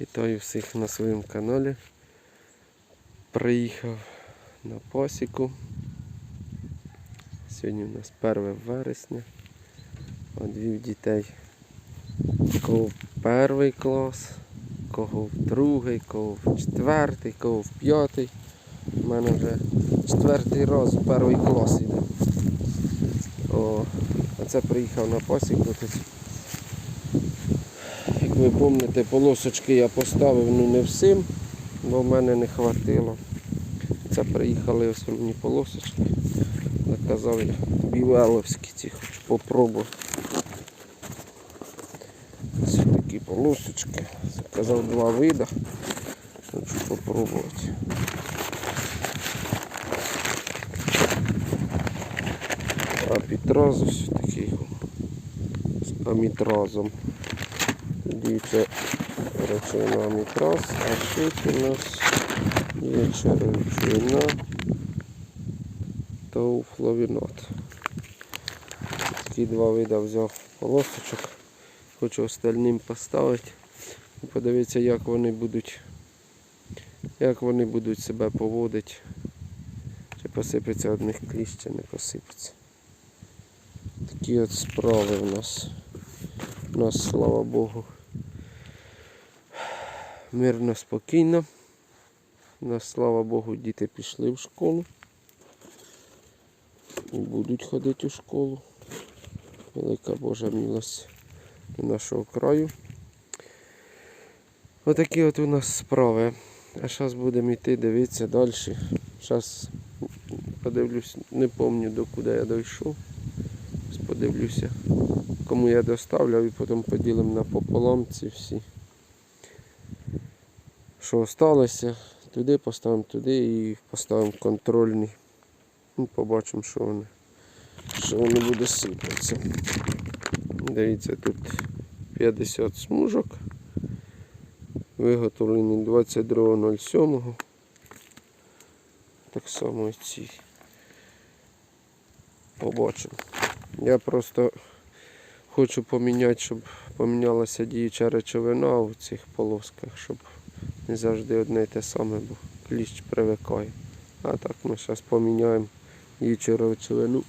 Вітаю всіх на своєму каналі. Приїхав на посіку. Сьогодні у нас 1 вересня. Одвів дітей. Кого в перший клас, кого в другий, кого в четвертий, кого в п'ятий. У мене вже четвертий раз в перший клас іде. О, а це приїхав на посіку. Тут як ви пам'ятаєте, полосочки я поставив ну не всім, бо в мене не хватило. Це приїхали основні полосочки. Заказав я білеловські ці хочу попробувати. Ось такі полосочки. Заказав два вида. Хочу попробувати. А підраз ось такий з амітразом. Дивіться, речовина амітраз, а тут у нас є червичина та флавінат. Такі два види взяв полосочок. Хочу остальним поставити подивитися, як вони будуть, як вони будуть себе поводити. Чи посипеться одних кліщ, чи не посипеться. Такі от справи в нас. У нас, слава Богу, мирно, спокійно. Нас, слава Богу, діти пішли в школу. І будуть ходити у школу. Велика Божа милость до нашого краю. Отакі от у нас справи. А зараз будемо йти дивитися далі. Зараз подивлюсь, не пам'ятаю до куди я дійшов. Подивлюся, кому я доставляв і потім поділимо на пополам ці всі. Що залишилося, туди поставимо туди і поставимо контрольний. Ну, побачимо, що вони, що вони буде сипатися. Дивіться, тут 50 смужок. Виготовлені 22.07. Так само і ці. Побачимо. Я просто хочу поміняти, щоб помінялася діюча речовина у цих полосках, щоб не завжди одне і те саме, бо кліщ привикає. А так ми зараз поміняємо діючу речовину.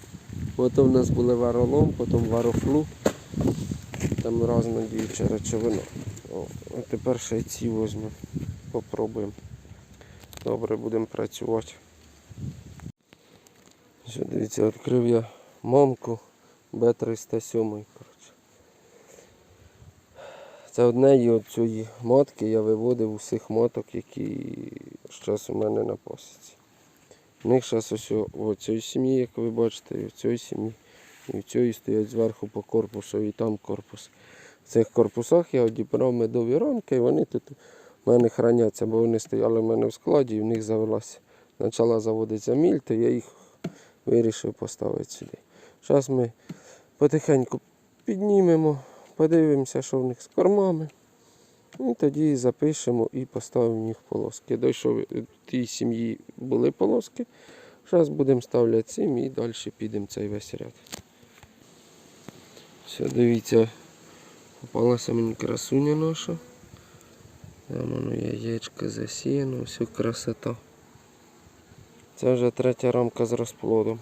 Ото в нас були варолом, потім варофлу. Там різна діюча речовина. О, а тепер ще й ці візьмемо. Попробуємо. Добре, будемо працювати. Що, дивіться, відкрив я мамку Б307. Це одне от цієї матки я виводив усіх маток, які зараз у мене на посіці. В них зараз ось у цій сім'ї, як ви бачите, і в цій сім'ї, і в цій стоять зверху по корпусу, і там корпус. В цих корпусах я одібрав медові рамки, і вони тут у мене храняться, бо вони стояли в мене в складі, і в них завелася. Почала заводитися міль, то я їх вирішив поставити сюди. Зараз ми потихеньку піднімемо, подивимося, що в них з кормами. І тоді запишемо і поставимо їх полоски. Дійшов в тій сім'ї були полоски. Зараз будемо ставляти цим і далі підемо цей весь ряд. Все, дивіться, попалася мені красуня наша. Там воно яєчко засіяно, все красота. Це вже третя рамка з розплодом.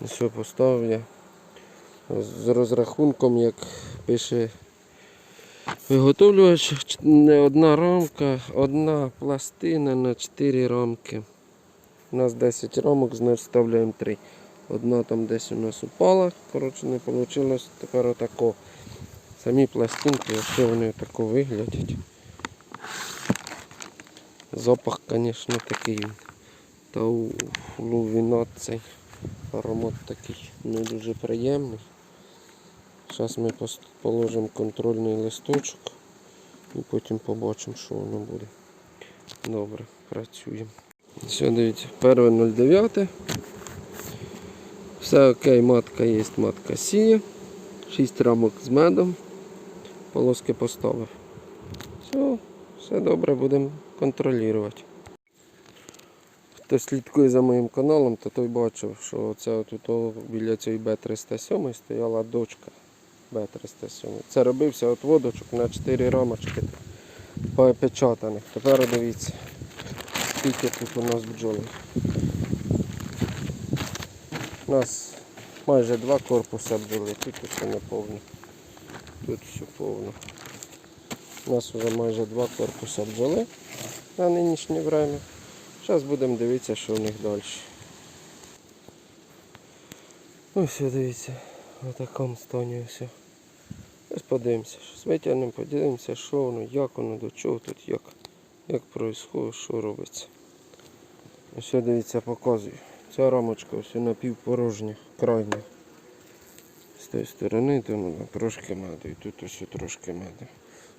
Все поставив я з розрахунком, як пише виготовлювач, не одна рамка, одна пластина на 4 рамки. У нас 10 рамок, значить вставляємо 3. Одна там десь у нас упала, коротше не вийшло, тепер отако. Самі пластинки, ось вони отако виглядять. Запах, звісно, такий. Та у цей аромат такий не дуже приємний. Зараз ми положимо контрольний листочок і потім побачимо, що воно буде. Добре, працюємо. Все, дивіться, 1.09. Все окей, матка є, матка сіє. 6 рамок з медом. Полоски поставив. Все, все добре, будемо контролювати. Хто слідкує за моїм каналом, то той бачив, що це тут біля цієї Б307 стояла дочка Б307. Це робився от водочок на 4 рамочки попечатаних. Тепер дивіться, скільки тут у нас бджоли. У нас майже два корпуси бджоли, тут все не повно. Тут все повно. У нас вже майже два корпуси бджоли на нинішнє время. Зараз будемо дивитися, що у них далі. Ну все, дивіться, в такому стані все. Зараз подивимося, щось витягнемо, подивимося, що воно, як воно, до чого тут, як, як происходить, що робиться. Ось дивіться, показую. Ця рамочка ось напівпорожня, крайня. З тої сторони то, ну, трошки меду, і тут ось трошки меду.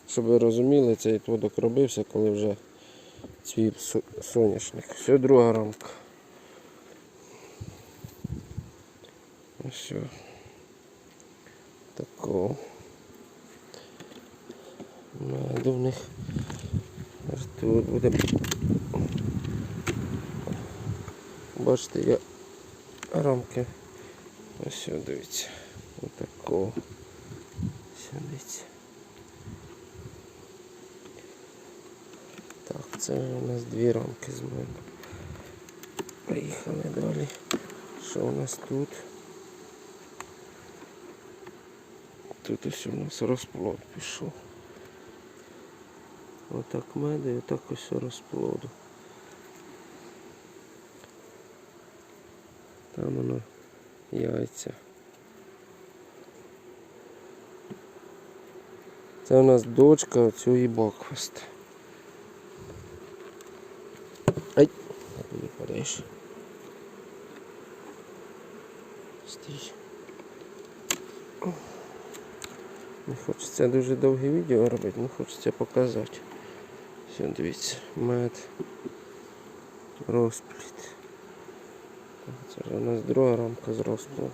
Щоб ви розуміли, цей плодок робився, коли вже цвів соняшник. Все друга рамка. Ось. Такого. Меду в них. Аж Тут буде. Бачите, я рамки. Ось дивіться. Отакого. Дивіться. Так, це у нас дві рамки з мене. Поїхали далі. Що у нас тут? Тут ось у нас розплод пішов. Отак меду і отак ось розплоду. Там воно яйця. Це у нас дочка цієї бокфест. Ай, не падаєш. Стій. Не хочеться дуже довге відео робити, не хочеться показати. Все, дивіться, мед, розпліт. Це вже у нас друга рамка з розплодом.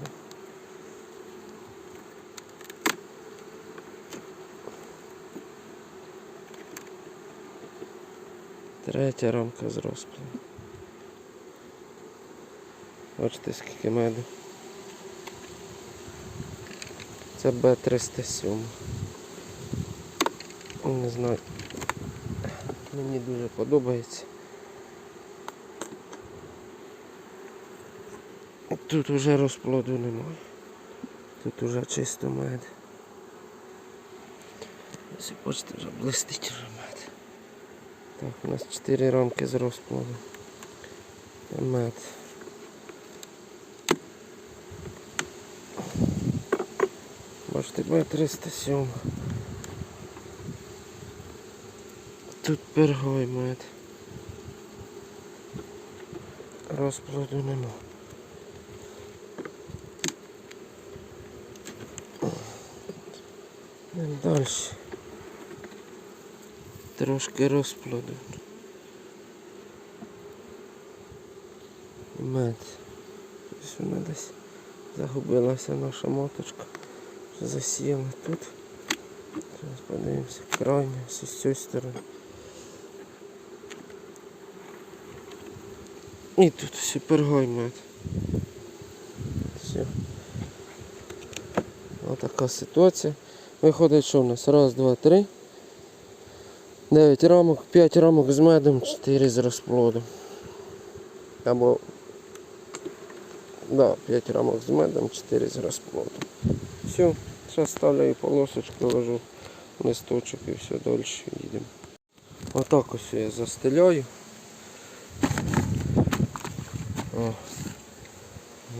Третя рамка з розплодом. Бачите, скільки меду. Це Б307. Не знаю. Мені дуже подобається. Тут уже розплоду немає. Тут уже чисто мед. Ось бачите, вже блистить вже мед. Так, у нас 4 рамки з розплоду. Мед. Бачите, Б307. Тут пергой мед. Розплоду нема. Далі. Трошки розплоду. Мед. Ось вона десь загубилася наша моточка. Вже засіяла тут. Зараз подивимося. Крайня, з цієї сторони. І тут все пергой мед. Все. Отака ситуація. Виходить, що в нас? Раз, два, три. 9 рамок, 5 рамок з медом, 4 з розплодом. Або да, 5 рамок з медом, 4 з розплодом. Все, зараз ставлю полосочку, ложу листочок і все, далі їдемо. Отак ось я застеляю.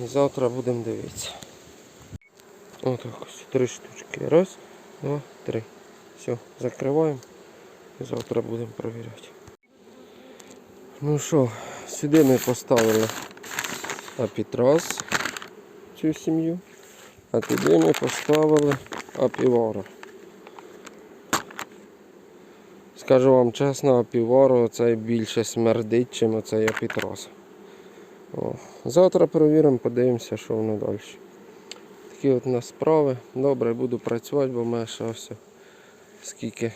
І завтра будемо дивитися. Отак ось три штучки. Раз, два, три. Все, закриваємо. І завтра будемо перевіряти. Ну що, сюди ми поставили апітрас цю сім'ю, а туди ми поставили апівару. Скажу вам чесно, апівару це більше смердить, чим оцей апітрас. О, Завтра перевіримо, подивимося, що воно далі. Такі от у нас справи. Добре, буду працювати, бо мене ще все. Скільки.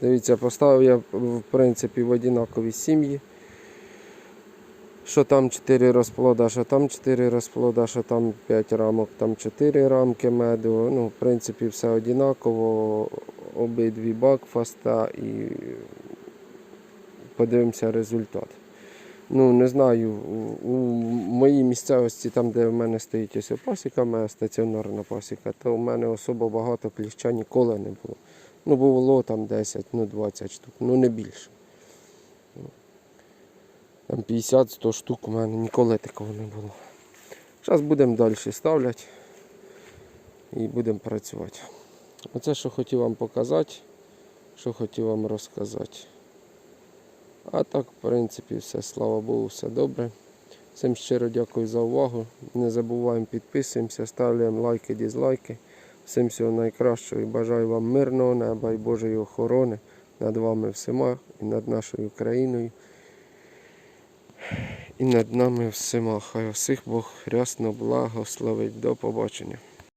Дивіться, поставив я в принципі в однакові сім'ї. що там 4 розплода, що там 4 розплода, що там 5 рамок, там 4 рамки меду. Ну, в принципі, все однаково. Обидві бакфаста і подивимося результат. Ну, не знаю, у, моїй місцевості, там, де в мене стоїть ось пасіка, моя стаціонарна пасіка, то в мене особо багато кліща ніколи не було. Ну, було там 10, ну 20 штук, ну не більше. Там 50-100 штук у мене ніколи такого не було. Зараз будемо далі ставляти і будемо працювати. Оце, що хотів вам показати, що хотів вам розказати. А так, в принципі, все, слава Богу, все добре. Всім щиро дякую за увагу. Не забуваємо підписуємося, ставляємо лайки, дізлайки. Всім всього найкращого і бажаю вам мирного неба і Божої охорони над вами всіма і над нашою країною. І над нами всіма. Хай всіх Бог рясно благословить. До побачення.